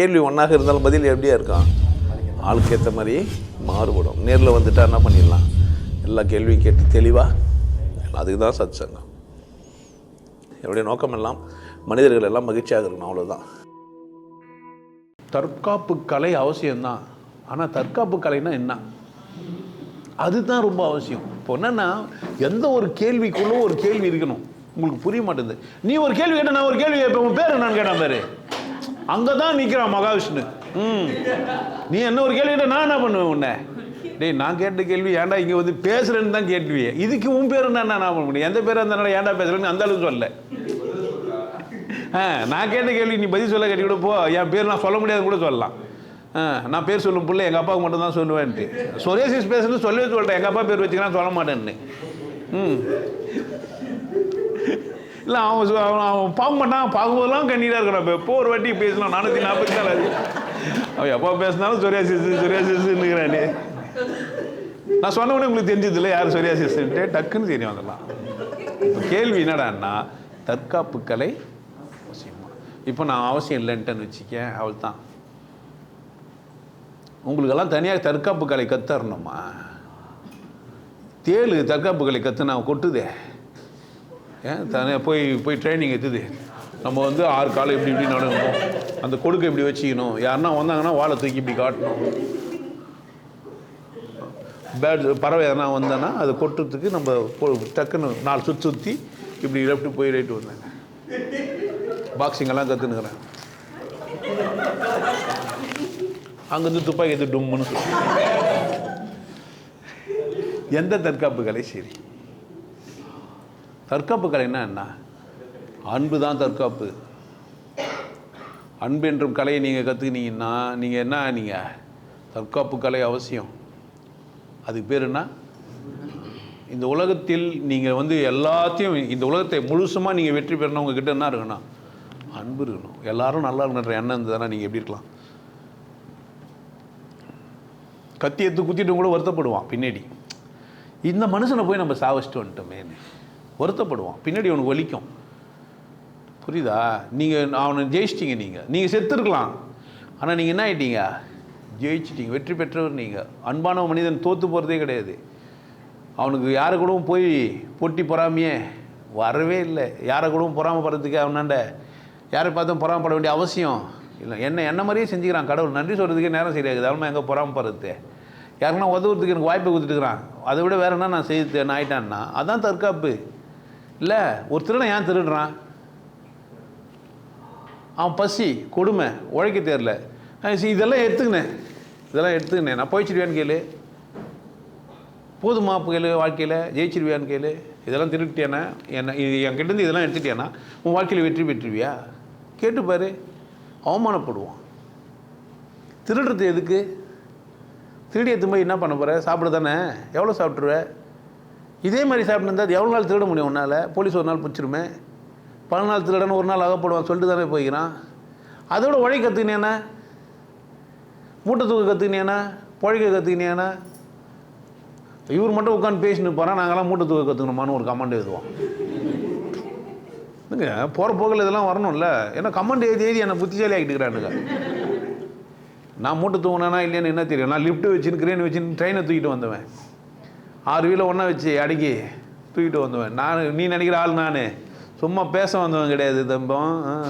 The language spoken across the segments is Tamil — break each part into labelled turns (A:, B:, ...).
A: கேள்வி ஒன்றாக இருந்தாலும் பதில் எப்படியா இருக்கான் ஆளுக்கு ஏற்ற மாதிரி மாறுபடும். நேரில் வந்துட்டா என்ன பண்ணிடலாம்? எல்லா கேள்வியும் கேட்டு தெளிவாக அதுக்கு தான் சத் சங்கம் என்னுடைய நோக்கம் எல்லாம் மனிதர்கள் எல்லாம் மகிழ்ச்சியாக இருக்கணும் அவ்வளோதான் தற்காப்பு கலை அவசியம்தான். ஆனால் தற்காப்பு கலைனா என்ன? அதுதான் ரொம்ப அவசியம். இப்போ என்னென்னா எந்த ஒரு கேள்விக்குள்ளும் ஒரு கேள்வி இருக்கணும். உங்களுக்கு புரிய மாட்டேங்குது. நீ ஒரு கேள்வி கேட்ட நான் ஒரு கேள்வி கேட்பேன். உன் பேர் என்னன்னு கேட்டான் பேர். அங்கே தான் நிற்கிறான் மகாவிஷ்ணு. ம். நீ என்ன ஒரு கேள்வி நான் என்ன பண்ணுவேன் உன்னை? டேய் நான் கேட்ட கேள்வி ஏன்டா இங்கே வந்து பேசுறேன்னு தான் கேள்வி இதுக்கு உன் பேர் என்ன நான் பண்ண முடியும்? எந்த பேர் இருந்தாலும் ஏன்டா பேசுகிறேன்னு அந்த அளவுக்கு சொல்லலை. ஆ நான் கேட்ட கேள்வி நீ பதில் சொல்ல கேட்டி கூட போ. என் பேர் நான் சொல்ல முடியாது கூட சொல்லலாம். ஆ நான் பேர் சொல்லும் பிள்ளை எங்கள் அப்பாவுக்கு மட்டும் தான் சொல்லுவேன்ட்டு. சொரேசிஸ் பேசுன்னு சொல்லவே சொல்லிட்டேன் எங்கள் அப்பா பேர் வச்சுக்கலாம் சொல்ல மாட்டேன்னு. ம். இல்லை அவன் அவன் அவன் பார்க்க பார்க்கும்போதெல்லாம் கண்ணீராக இருக்கிறான் இப்போ எப்போ ஒரு வாட்டி பேசலாம் நானூற்றி நாற்பத்தி நாலு அவன் எப்போ பேசினாலும் சொரியாசிஸ் சொரியாசிஸ்ன்னுக்கிறானே நான் சொன்ன உடனே உங்களுக்கு தெரிஞ்சதில்ல யார் சொரியாசிஸ்ன்ட்டு டக்குன்னு தெரியும் அதெல்லாம் இப்போ கேள்வி என்னடான்னா தற்காப்பு கலை அவசியமா? இப்போ நான் அவசியம் இல்லைன்ட்டுன்னு வச்சுக்கேன் அவள் தான் உங்களுக்கெல்லாம் தனியாக தற்காப்பு கலை கற்றுறணுமா தேளு தற்காப்பு கலை கற்று நான் கொட்டுதே. ஏன்? தனியாக போய் போய் ட்ரைனிங் எடுத்துது நம்ம வந்து ஆறு காலம் இப்படி இப்படி நடக்கணும். அந்த கொடுக்க இப்படி வச்சுக்கணும். யாருன்னா வந்தாங்கன்னா வாழை தூக்கி இப்படி காட்டணும். பேட் பறவை எதனா வந்தேன்னா அதை கொட்டுறதுக்கு நம்ம டக்குன்னு நாலு சுற்றி சுற்றி இப்படி லெஃப்ட்டு போய் ரைட்டு வந்தாங்க. பாக்ஸிங்கெல்லாம் கற்றுனுக்குறேன் அங்கேருந்து துப்பாக்கி எடுத்து டும்முன்னு எந்த தற்காப்பு கலை? சரி. தற்காப்பு கலைன்னா என்ன? அன்பு தான் தற்காப்பு. அன்பு என்றும் கலையை நீங்கள் கற்றுக்கினீங்கன்னா நீங்கள் என்ன நீங்கள் தற்காப்பு கலை அவசியம். அதுக்கு பேர் என்ன? இந்த உலகத்தில் நீங்கள் வந்து எல்லாத்தையும் இந்த உலகத்தை முழுசுமாக நீங்கள் வெற்றி பெறணும் உங்ககிட்ட என்ன இருக்கணும்? அன்பு இருக்கணும். எல்லாரும் நல்லா இருக்கணுன்ற எண்ணம் இருந்ததுனா நீங்கள் எப்படி இருக்கலாம்? கத்தி எடுத்து குத்திட்டு கூட வருத்தப்படுவான் பின்னாடி. இந்த மனுஷனை போய் நம்ம சாவச்சிட்டு வந்துட்டோமேன்னு. வருத்தப்படுவான் பின்னாடி அவனுக்கு வலிக்கும். புரியுதா? நீங்கள் அவனை ஜெயிச்சிட்டிங்க நீங்கள் நீங்கள் செத்துருக்கலாம். ஆனால் நீங்கள் என்ன ஆகிட்டீங்க ஜெயிச்சிட்டிங்க. வெற்றி பெற்றவர் நீங்கள் அன்பான மனிதன் தோற்று போகிறதே கிடையாது. அவனுக்கு யாரை கூடவும் போய் போட்டி பொறாமையே வரவே இல்லை. யாரை கூடவும் பொறாமப்படுறதுக்கு அவனாண்ட யாரை பார்த்தும் பொறாமப்பட வேண்டிய அவசியம் இல்லை. என்ன என்ன மாதிரியே செஞ்சுக்கிறான். கடவுள் நன்றி சொல்கிறதுக்கே நேரம் சரியாகுது. அவன் எங்கே பொறாமப்படுறது? யாருன்னா உதவுறதுக்கு எனக்கு வாய்ப்பு கொடுத்துட்டுக்கிறான் அதை விட வேற என்ன நான் செய்து நான் ஆயிட்டான்னா? அதான் தற்காப்பு. இல்லை ஒரு திருடன் ஏன் திருடுறான்? அவன் பசி கொடுமை உழைக்க தெரில. சரி இதெல்லாம் எடுத்துக்கினேன் இதெல்லாம் எடுத்துக்கினேன் நான் போயிச்சிருவேன்னு கேளு. போதுமா கேளு வாழ்க்கையில்? ஜெயிச்சிருவியான்னு கேளு. இதெல்லாம் திருட்டியானா என்ன இது என்கிட்டேருந்து இதெல்லாம் எடுத்துட்டியானா உன் வாழ்க்கையில் வெற்றி பெற்றுவியா? கேட்டுப்பாரு அவமானப்படுவான். திருடுறது எதுக்கு? திருடி எடுத்து போய் என்ன பண்ண போகிற சாப்பிட தானே எவ்வளோ சாப்பிட்ருவ இதே மாதிரி சாப்பிட்டு அது எவ்வளோ நாள் திருட முடியும் உன்னால்? போலீஸ் ஒரு நாள் பிடிச்சிருமே. பல நாள் திருடன்னு ஒரு நாள் அகப்படுவான் சொல்லிட்டு தானே போய்க்கிறான். அதோட உழை கற்றுக்கினேனா மூட்டை தூக்க கற்றுக்கினேனா பொழைக்க கற்றுக்கினேனா இவர் மட்டும் உட்காந்து பேசின்னு போகிறான் நாங்களாம் மூட்டை தூக்க கற்றுக்கணுமான்னு ஒரு கமெண்ட் எழுதுவோம். இல்லைங்க போகிற போக்கில் இதெல்லாம் வரணும்ல? ஏன்னா கமெண்ட் எழுதி எழுதி என்னை புத்திசாலி ஆகிட்டுக்கிறானுங்க நான் மூட்டை தூங்கினா இல்லைன்னு என்ன தெரியும்? நான் லிஃப்ட்டு வச்சுன்னு கிரேன் வச்சுன்னு ட்ரெயினை தூக்கிட்டு வந்தவன். ஆறு வீலை ஒன்றா வச்சு அடக்கி தூக்கிட்டு வந்துவேன் நான் நீ நினைக்கிற ஆள் நான். சும்மா பேச வந்தவன் கிடையாது தம்பம்.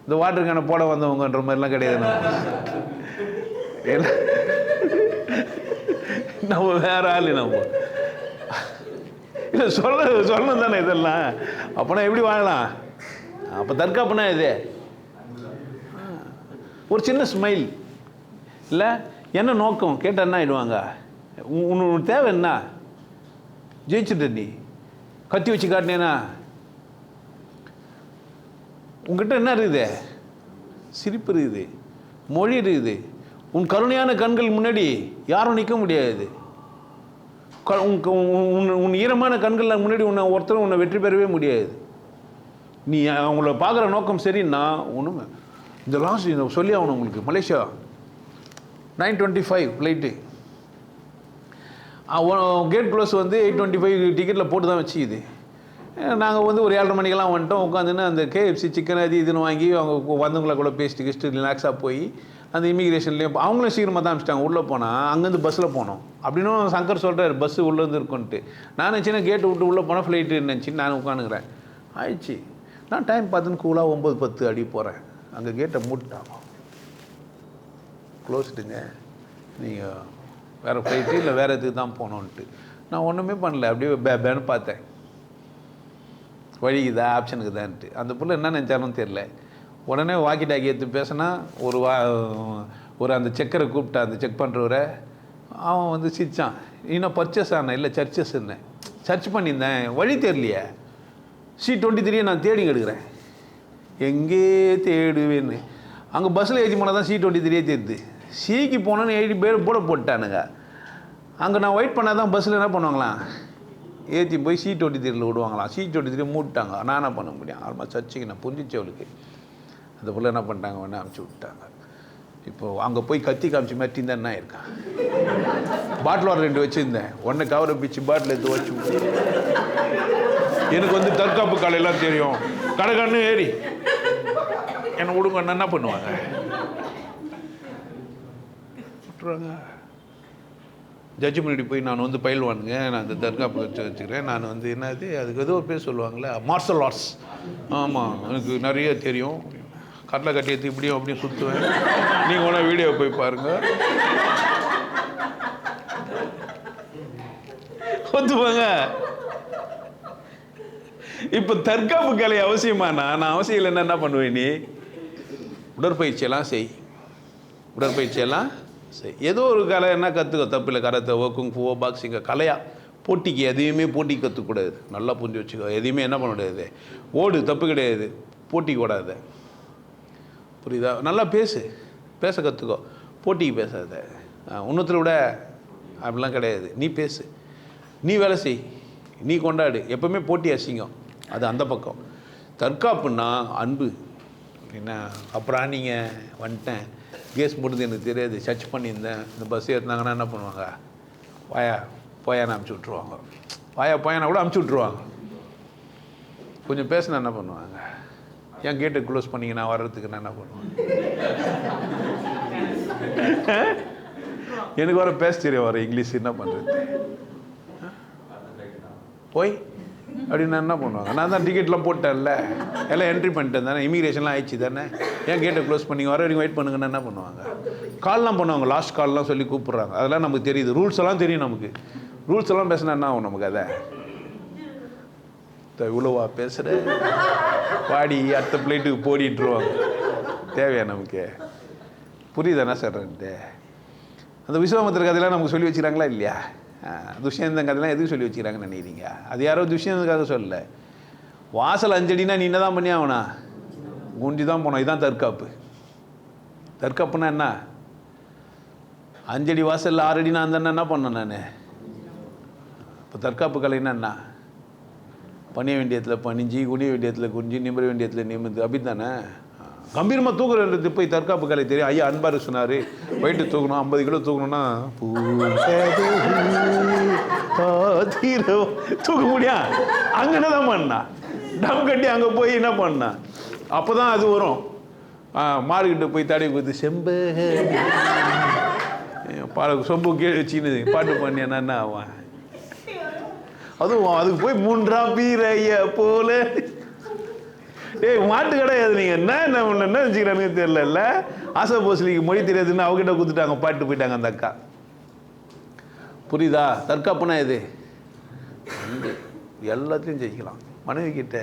A: இந்த வாட்டர் கேனை போட வந்தவங்கன்ற மாதிரிலாம் கிடையாது நம்ம. ஏன்னா, நம்ம வேற ஆள் நம்ம. இல்லை சொல்ல சொல்லணும் தானே இதெல்லாம். அப்போனா எப்படி வாழலாம்? அப்போ தற்காப்புனா இது. ஒரு சின்ன ஸ்மைல் இல்லை என்ன நோக்கம்? கேட்டால் என்ன ஆயிடுவாங்க? உன்னோட தேவை என்ன? ஜெயிச்சுட்ட நீ. கத்தி வச்சு காட்டினேனா? உங்ககிட்ட என்ன இருக்குது? சிரிப்பு இருக்குது. மொழி இருக்குது. உன் கருணையான கண்கள் முன்னாடி யாரும் நிற்க முடியாது. க- உன் உன் ஈரமான கண்கள் முன்னாடி உன்னை ஒருத்தரும் உன்னை வெற்றி பெறவே முடியாது. நீ அவங்கள பார்க்குற நோக்கம் சரின்னா ஒன்றுமே இந்த லாஸ்ட் சொல்லி ஆகணும் உங்களுக்கு. Malaysia. Nine twenty five flight gate close வந்து எயிட் டுவெண்ட்டி ஃபைவ் டிக்கெட்டில் போட்டு தான் வச்சுக்குது நாங்கள் வந்து ஒரு ஏழரை மணிக்கெல்லாம் வந்துட்டோம். உட்காந்துன்னு அந்த கேஎஃப்சி சிக்கன் அது இதுன்னு வாங்கி அவங்க வந்தவங்கள கூட பேசிட்டு கிஸ்ட்டு ரிலாக்ஸாக போய் அந்த இமிக்ரேஷன்லேயும் அவங்களும் சீக்கிரமாக தான் அனுப்பிச்சிட்டாங்க உள்ளே போனால் அங்கேருந்து பஸ்ஸில் போனோம். அப்படின்னும் சங்கர் சொல்கிறார் பஸ்ஸு உள்ளேருந்து இருக்குன்ட்டு. நான் நினச்சினா கேட்டு விட்டு உள்ளே போனால் ஃப்ளைட்டு நினச்சி நான் உட்காந்துக்கிறேன். ஆயிடுச்சு. நான் டைம் பார்த்துன்னு கூலாக ஒம்பது பத்து அடி போகிறேன் அங்கே கேட்டை மூட்டாங்க க்ளோஸ்டுங்க நீங்கள் வேறு ஃப்ளைட்டு இல்லை வேறு இதுக்கு தான் போகணுன்ட்டு நான் ஒன்றுமே பண்ணல அப்படியே பே பேன்னு பார்த்தேன். வழிக்குதா ஆப்ஷனுக்கு தான்ட்டு அந்த பிள்ளை என்ன நினச்சாலும் தெரில உடனே வாக்கி டாக்கி எடுத்து பேசினா ஒரு வா ஒரு அந்த செக்கரை கூப்பிட்டா அந்த செக் பண்ணுறவரை அவன் வந்து சிரித்தான் இன்னும் பர்ச்சேஸ் ஆனேன் இல்லை சர்ச்சஸ் இருந்தேன் சர்ச் பண்ணியிருந்தேன் வழி தெரியலையே. சி டுவெண்ட்டி த்ரீயை நான் தேடி எடுக்கிறேன். எங்கே தேடுவேன்னு? அங்கே பஸ்ஸில் ஏற்றி போனால் தான் சி டுவெண்ட்டி த்ரீயே தெரியுது சிக்கு போனோன்னு எழுதி பேர் போட போட்டானுங்க. அங்கே நான் வெயிட் பண்ணால் தான் பஸ்ஸில் என்ன பண்ணுவாங்களாம் ஏற்றி போய் சி டுவெண்ட்டி த்ரீல விடுவாங்களாம் சி டுவெண்ட்டி த்ரீ மூட்டாங்க. நான் என்ன பண்ண முடியும்? ஆல்மோஸ்ட் சர்ச்சைக்கு நான் புரிஞ்சிச்சு அவளுக்கு. அந்த பிள்ளை என்ன பண்ணிட்டாங்க? உடனே அமுச்சு விட்டாங்க. இப்போது அங்கே போய் கத்தி காமிச்சு மாதிரி தான் என்ன இருக்கான் பாட்டில் வாட்டர் ரெண்டு வச்சுருந்தேன். ஒன்று கவரை பிச்சு பாட்டில் எடுத்து வச்சு எனக்கு வந்து தற்காப்பு கலையெல்லாம் தெரியும். கடைக்காரனு ஏறி. என்னை விடுங்க என்ன பண்ணுவாங்க? சொல்கிறாங்க ஜட்ஜு முன்னாடி போய் நான் வந்து பயில்வானுங்க நான் இந்த தர்கா வச்சு வச்சுக்கிறேன். நான் வந்து என்னது அதுக்கு ஏதோ ஒரு பேர் சொல்லுவாங்களே மார்ஷல் ஆர்ட்ஸ் ஆமாம் எனக்கு நிறைய தெரியும். கடலை கட்டியத்து இப்படியும் அப்படியும் சுற்றுவேன் நீங்கள் ஒன்றா வீடியோ போய் பாருங்கள் ஒத்துவாங்க இப்போ தற்காப்பு கலை அவசியமானா? நான் அவசியம் இல்லைன்னா என்ன பண்ணுவேன் நீ? உடற்பயிற்சியெல்லாம் செய். உடற்பயிற்சியெல்லாம் சரி. ஏதோ ஒரு கலை என்ன கற்றுக்க தப்பு இல்லை கரத்தவோ குங்ஃபுவோ பாக்ஸிங்கோ கலையாக போட்டிக்கு எதையுமே போட்டிக்கு கற்றுக்கூடாது நல்லா புரிஞ்சு வச்சுக்கோ. எதையுமே என்ன பண்ண முடியாது. ஓடு தப்பு கிடையாது. போட்டிக்கு ஓடாத. புரியுதா? நல்லா பேசு. பேச கற்றுக்கோ போட்டிக்கு பேசாத. ஒன்றுத்தில் விட அப்படிலாம் கிடையாது. நீ பேசு. நீ வேலை செய். நீ கொண்டாடு. எப்பவுமே போட்டி அசிங்கம். அது அந்த பக்கம். தற்காப்புன்னா அன்பு. என்ன அப்புறம் நீங்கள் வந்துட்டேன். கேஸ் போட்டது எனக்கு தெரியாது. சர்ச் பண்ணியிருந்தேன். இந்த பஸ் ஏற்றினாங்கன்னா என்ன பண்ணுவாங்க? வாயா போயான்னு அமுச்சு விட்ருவாங்க வாயா போயானா கூட அமுச்சு விட்ருவாங்க கொஞ்சம் பேசினா என்ன பண்ணுவாங்க? ஏன் கேட்டை க்ளோஸ் பண்ணீங்க நான் வர்றதுக்கு நான் என்ன பண்ணுவேன்? எனக்கு வர பேச தெரியும். வர இங்கிலீஷ் என்ன பண்ணுறது போய் அப்படின்னு என்ன பண்ணுவாங்க நான் தான் டிக்கெட்லாம் போட்டேன்ல. எல்லாம் என்ட்ரி பண்ணிட்டேன் தானே? இமிகிரேஷன்லாம் ஆயிடுச்சு தானே? ஏன் கேட்டை க்ளோஸ் பண்ணி வர வரைக்கும் வெயிட் பண்ணுங்கன்னா என்ன பண்ணுவாங்க? கால்லாம் பண்ணுவாங்க. லாஸ்ட் கால்லாம் சொல்லி கூப்பிட்றாங்க. அதெல்லாம் நமக்கு தெரியுது. ரூல்ஸ் எல்லாம் தெரியும் நமக்கு. ரூல்ஸ் எல்லாம் பேசினா என்ன ஆகும் நமக்கு அதை? இவ்வளோவா பேசுகிற பாடி அடுத்த பிளேட்டுக்கு போடிட்டுருவாங்க. தேவையா நமக்கு? புரியுதா என்ன சொல்கிறேன்ட்டு அந்த விஸ்வாமித்திர கதையெல்லாம் நமக்கு சொல்லி வச்சுக்கிறாங்களா இல்லையா? துஷ்யந்தன் கதைலாம் எதுக்கு சொல்லி வச்சுக்கிறாங்கன்னு நினைக்கிறீங்க? அது யாரோ துஷ்யந்தனுக்காக சொல்லலை. வாசல் அஞ்சடினா நீ என்ன தான் பண்ணி ஆகணா குண்டி தான் போனோம். இதுதான் தற்காப்பு. தற்காப்புனா என்ன? அஞ்சடி வாசலில் ஆறடி நான் அந்த என்ன பண்ணேன் நான்? இப்போ தற்காப்பு கலைன்னா என்ன பணிய வேண்டியத்தில் பணிஞ்சு குனிய வேண்டியத்தில் குனிஞ்சு நிமிர வேண்டியத்தில் நிமிந்து அப்படி தானே கம்பீரமாக தூக்குறது போய் தற்காப்பு கலை தெரியும் ஐயா அன்பார் சொன்னார். வெயிட்டு தூக்கணும் ஐம்பது கிலோ தூக்கணும்னா தூக்க முடியா? அங்கே என்ன தான் பண்ணா? டம் கட்டி அங்கே போய் என்ன பண்ணா? அப்போ தான் அது வரும். ஆ, போய் தடவி கொடுத்து செம்பு. பாட சொம்பு கீழே வச்சுன்னு பாட்டு பண்ணி என்ன ஆவான் அதுவும் அதுக்கு போய் மூன்றா பீரைய போல ஏய் மாட்டு கிடையாது நீங்க என்ன என்ன என்ன வச்சுக்கிறானுங்க தெரியல ஆசை போஸ்லிக்கு மொழி தெரியாதுன்னு அவகிட்ட கொடுத்துட்டாங்க பாட்டு போயிட்டாங்க அந்த அக்கா. புரியுதா? தற்காப்புனா இது? எல்லாத்தையும் ஜெயிக்கலாம். மனைவி கிட்ட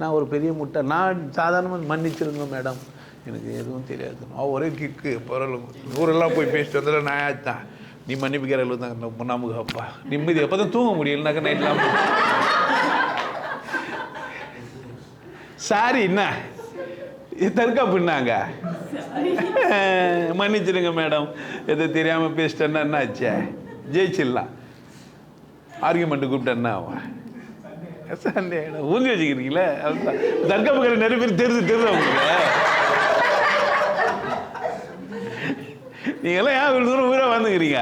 A: நான் ஒரு பெரிய முட்டை நான் சாதாரணமாக மன்னிச்சிருங்க மேடம் எனக்கு எதுவும் தெரியாது. அவன் ஒரே கிக்கு பரவாயில்ல ஊரெல்லாம் போய் பேசிட்டு வந்துட நான் தான் நீ மன்னிப்புக்கிற அளவு தான் நமக்கு அப்பா. நிம்மதி எப்போ தான் தூங்க முடியலனாக்கா நைட்லாம் சாரி என்ன இது தற்காப்புன்னாங்க மன்னிச்சிடுங்க மேடம் எது தெரியாமல் பேசிட்டேன்னா என்ன ஆச்சு ஜெயிச்சிடலாம் ஆர்குமெண்ட் கூப்பிட்டேன்னா அவன் சண்டே ஊந்தி வச்சுக்கிறீங்களே அதுதான் தற்காப்புக்கிற நிறைய பேர் தெரிஞ்சு தெரிஞ்சு உங்களுக்கு நீங்களாம் ஏன் இவ்வளோ தூரம் ஊரா வந்துக்கிறீங்க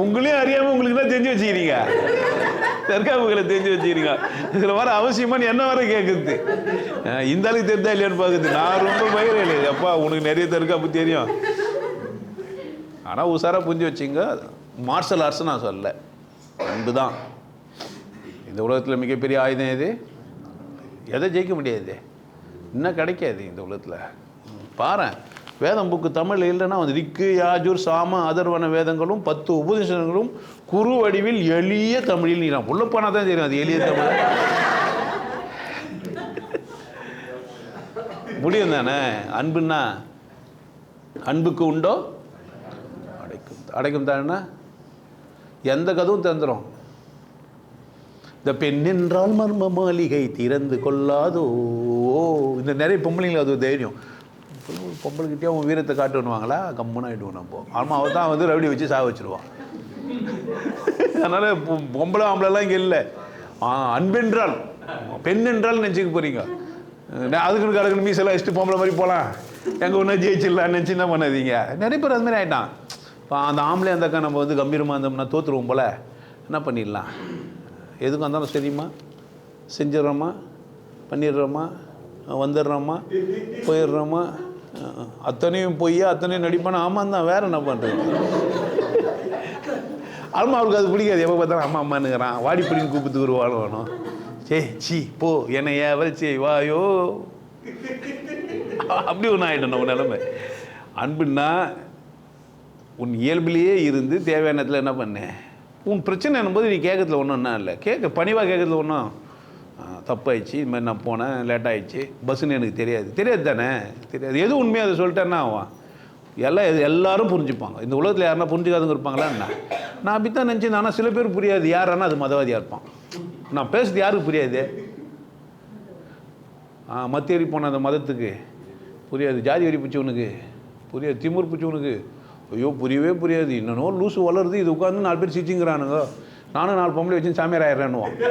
A: உங்களையும் அறியாமல் உங்களுக்கு தான் தெரிஞ்சு வச்சுக்கிறீங்க தற்காப்புகளை தெரிஞ்சு வச்சுக்கிறீங்க இதில் வர அவசியமானு என்ன வர கேட்குது இந்த அளவுக்கு தெரிஞ்சா இல்லையான்னு பார்க்குது நான் ரொம்ப பயிர் அப்பா உனக்கு நிறைய தற்காப்பு தெரியும். ஆனால் உஷாராக புரிஞ்சு வச்சிங்க மார்ஷல் ஆர்ட்ஸ் நான் சொல்ல அன்பு தான் இந்த உலகத்தில் மிகப்பெரிய ஆயுதம் எது? எதை ஜெயிக்க முடியாது. இன்னும் கிடைக்காது இந்த உலகத்தில். பாரு வேதம் புக்கு தமிழ் இல்லைன்னா வந்து ரிக்கு யாஜூர் சாம அதர்வன வேதங்களும் பத்து உபதேசங்களும் குறு வடிவில் எளிய தமிழில் நீலாம். உள்ள போனால் தான் தெரியும் அது எளிய தமிழ். முடியும் தானே? அன்புன்னா அன்புக்கு உண்டோ? அடைக்கும். அடைக்கும் தானே எந்த கதவும் தந்துடும் இந்த பெண் என்றால் மர்ம மாளிகை திறந்து கொள்ளாதோ? இந்த நிறைய பொம்பளைங்களுக்கு அது தைரியம். பொம்பளைக்கிட்டே அவன் வீரத்தை காட்டுவாங்களா கம்முன்னு ஆகிடுவோம் நம்ம. ஆமாம் அவள் தான் வந்து ரவுடி வச்சு சாக வச்சுருவான். அதனால் பொம்பளை ஆம்பளைலாம் இங்கே இல்லை. அன்பென்றால் பெண் என்றால் நினச்சிக்க போகிறீங்க அதுக்குன்னு கடக்குன்னு மீசெல்லாம் வச்சுட்டு பொம்பளை மாதிரி போகலாம் எங்கே ஒன்றும் ஜெயிச்சிடலாம் நினச்சி என்ன பண்ணாதீங்க? நிறைய பேர் அதுமாதிரி ஆகிட்டான் இப்போ அந்த ஆம்பளை அந்த அக்கா நம்ம வந்து கம்பீரமாக இருந்தோம்னா தோற்றுருவோம் போல். என்ன பண்ணிடலாம்? எதுக்கும் வந்தாலும் சரிம்மா. செஞ்சிடறோமா? பண்ணிடுறோமா? வந்துடுறோமா? போயிடுறோமா? அத்தனையும் பொய்யா அத்தனையும் நடிப்பானா? ஆமாம் தான் வேற என்ன பண்ணுறது அம்மா அவருக்கு அது பிடிக்காது. எப்போ பார்த்தாலும் அம்மா அம்மானுங்கிறான் வாடி பிடிங்க கூப்பிட்டு ஒரு வாழ வேணும் சே சி போ என்னை ஏவல் சே வாயோ. அப்படி ஒன்று ஆகிடும் நம்ம நிலமை. அன்புன்னா உன் இயல்பிலேயே இருந்து தேவையான இடத்துல என்ன பண்ணேன் உன் பிரச்சனை என்னும்போது நீ கேட்கறதுல ஒன்றும் என்ன இல்லை. கேட்க பணிவாக கேட்கறதுல ஒன்றும் தப்பாயிடுச்சு இது மாதிரி நான் போனேன் லேட் ஆகிடுச்சு பஸ்ஸுன்னு எனக்கு தெரியாது. தெரியாது தானே? தெரியாது. எது உண்மையாக அதை சொல்லிட்டேன்னா ஆவான் எல்லாம் எது- எல்லாரும் புரிஞ்சுப்பாங்க. இந்த உலகத்தில் யாருன்னா புரிஞ்சுக்காதவங்க இருப்பாங்களா என்ன? நான் அப்படி தான் நினச்சேன். ஆனால் சில பேர் புரியாது. யாரானா அது மதவாதியாக இருப்பான். நான் பேசுறது யாருக்கு புரியாது? ஆ மத்தியறி போன அந்த மதத்துக்கு. புரியாது. ஜாதி வரி பிடிச்சவனுக்கு புரியாது. திமுர் பிடிச்சவனுக்கு ஐயோ புரியவே புரியாது. இன்னொன்னோ லூசு வளருது. இது உட்காந்து நாலு பேர் சிரிச்சுங்கிறானுங்க. நானும் நாலு பொம்பளை வச்சு சாமியார் ஆயிடுறேன்னுவான்.